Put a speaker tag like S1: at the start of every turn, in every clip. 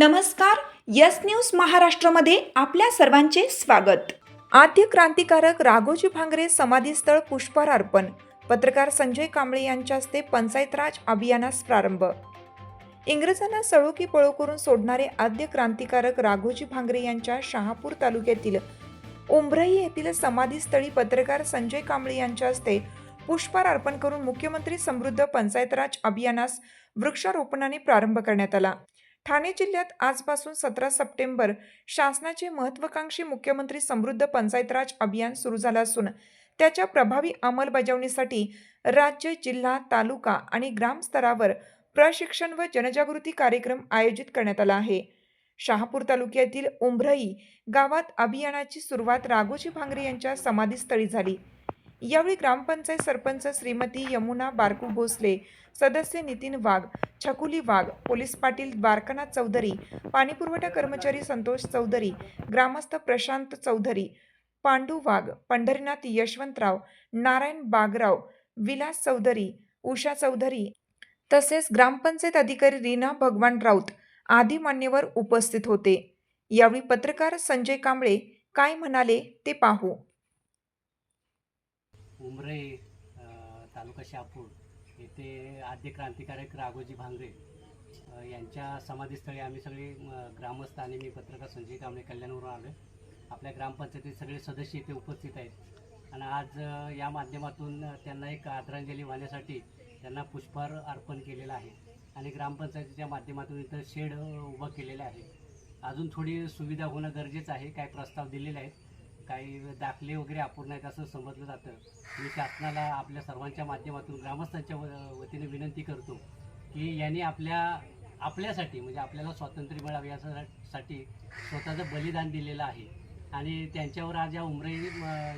S1: नमस्कार yes news महाराष्ट्रामध्ये आपल्या सर्वांचे स्वागत. आद्य क्रांतिकारक राघोजी भांगरे समाधीस्थळ पुष्पहार अर्पण पत्रकार संजय कांबळे यांच्या हस्ते पंचायत राज अभियानास प्रारंभ. इंग्रजांना सळो की पळो करून सोडणारे आद्य क्रांतिकारक राघोजी भांगरे यांच्या शहापूर तालुक्यातील उंभरई येथील समाधीस्थळी पत्रकार संजय कांबळे यांच्या हस्ते पुष्पहार अर्पण करून मुख्यमंत्री समृद्ध पंचायत राज अभियानास वृक्षारोपणाने प्रारंभ करण्यात आला. ठाणे जिल्ह्यात आजपासून सतरा सप्टेंबर शासनाचे महत्वाकांक्षी मुख्यमंत्री समृद्ध पंचायत राज अभियान सुरू झालं असून त्याच्या प्रभावी अंमलबजावणीसाठी राज्य जिल्हा तालुका आणि ग्रामस्तरावर प्रशिक्षण व जनजागृती कार्यक्रम आयोजित करण्यात आला आहे. शहापूर तालुक्यातील उंभरई गावात अभियानाची सुरुवात राघोजी भांगरे यांच्या समाधीस्थळी झाली. यावेळी ग्रामपंचायत सरपंच श्रीमती यमुना बारकू भोसले सदस्य नितीन वाघ छकुली वाघ पोलीस पाटील द्वारकानाथ चौधरी पाणीपुरवठा कर्मचारी संतोष चौधरी ग्रामस्थ प्रशांत चौधरी पांडू वाघ पंढरीनाथ यशवंतराव नारायण बागराव विलास चौधरी उषा चौधरी तसेच ग्रामपंचायत अधिकारी रीना भगवान राऊत आदी मान्यवर उपस्थित होते. यावेळी पत्रकार संजय कांबळे काय म्हणाले ते पाहू.
S2: उमरे तालुका शहापूर येथे आद्य क्रांतिकारक राघोजी भांगरे यांच्या समाधीस्थळी आम्ही सगळे ग्रामस्थ आणि मी पत्रकार संजय कांबळे कल्याणवरून आलो आपल्या ग्रामपंचायतीत सगळे सदस्य इथे उपस्थित आहेत. आणि आज या माध्यमातून त्यांना एक आदरांजली वाहण्यासाठी त्यांना पुष्पहार अर्पण केलेलं आहे. आणि ग्रामपंचायतीच्या माध्यमातून इथं शेड उभं केलेलं आहे. अजून थोडी सुविधा होणं गरजेचं आहे. काही प्रस्ताव दिलेले आहेत. काही दाखले वगैरे अपूर्ण आहेत असं समजलं जातं. मी शासनाला आपल्या सर्वांच्या माध्यमातून ग्रामस्थांच्या व- वतीने विनंती करतो की यांनी आपल्या आपल्यासाठी म्हणजे आपल्याला स्वातंत्र्य मिळावे यासाठी स्वतःचं बलिदान दिलेलं आहे. आणि त्यांच्यावर आज या उमरे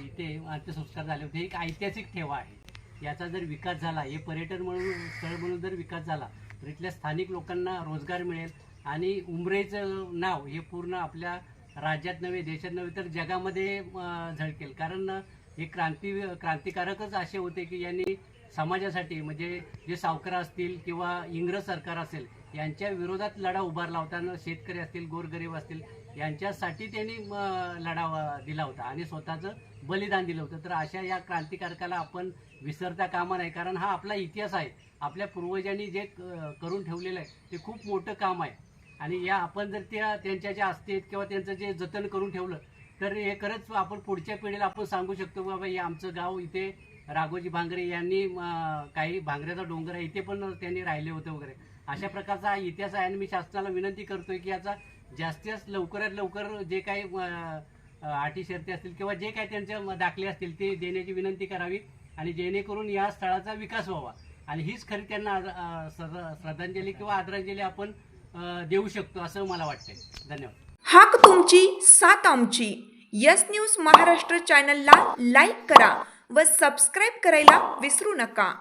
S2: इथे अंत्यसंस्कार झाले होते. हे एक ऐतिहासिक ठेवा आहे. याचा जर विकास झाला हे पर्यटन म्हणून स्थळ म्हणून जर विकास झाला तर इथल्या स्थानिक लोकांना रोजगार मिळेल. आणि उमरेचं नाव हे पूर्ण आपल्या राज्यात नव्हे देशात नव्हे तर जगामध्ये झळकेल. कारण हे क्रांती क्रांतिकारकच असे होते की यांनी समाजासाठी म्हणजे जे सावकार असतील किंवा इंग्रज सरकार असेल यांच्या विरोधात लढा उभारला होता आणि शेतकरी असतील गोरगरीब असतील यांच्यासाठी त्यांनी लढा दिला होता आणि स्वतःचं बलिदान दिलं होतं. तर अशा या क्रांतिकारकाला आपण विसरता कामा नाही कारण हा आपला इतिहास आहे. आपल्या पूर्वजांनी जे क- करून ठेवलेलं आहे ते खूप मोठं काम आहे. आणि या आपण जर त्या त्यांच्या ज्या असतील किंवा त्यांचं जे जतन करून ठेवलं तर हे खरंच आपण पुढच्या पिढीला आपण सांगू शकतो बाबा हे आमचं गाव इथे राघोजी भांगरे यांनी काही भांगऱ्याचा डोंगर आहे इथे पण त्यांनी राहिले होते वगैरे. अशा प्रकारचा हा इतिहास आहे आणि मी शासनाला विनंती करतोय की याचा जास्तीत लवकरात लवकर जे काही आटी अटी शर्ती असतील किंवा जे काही त्यांचे दाखले असतील ते देण्याची विनंती करावी आणि जेणेकरून या स्थळाचा विकास व्हावा. आणि हीच खरी त्यांना श्रद्धा- श्रद्धांजली किंवा आदरांजली आपण देऊ शकतो असं मला वाटतंय. धन्यवाद.
S1: हाक तुमची साथ आमची. यस न्यूज महाराष्ट्र चॅनलला लाईक करा व सबस्क्राईब करायला विसरू नका.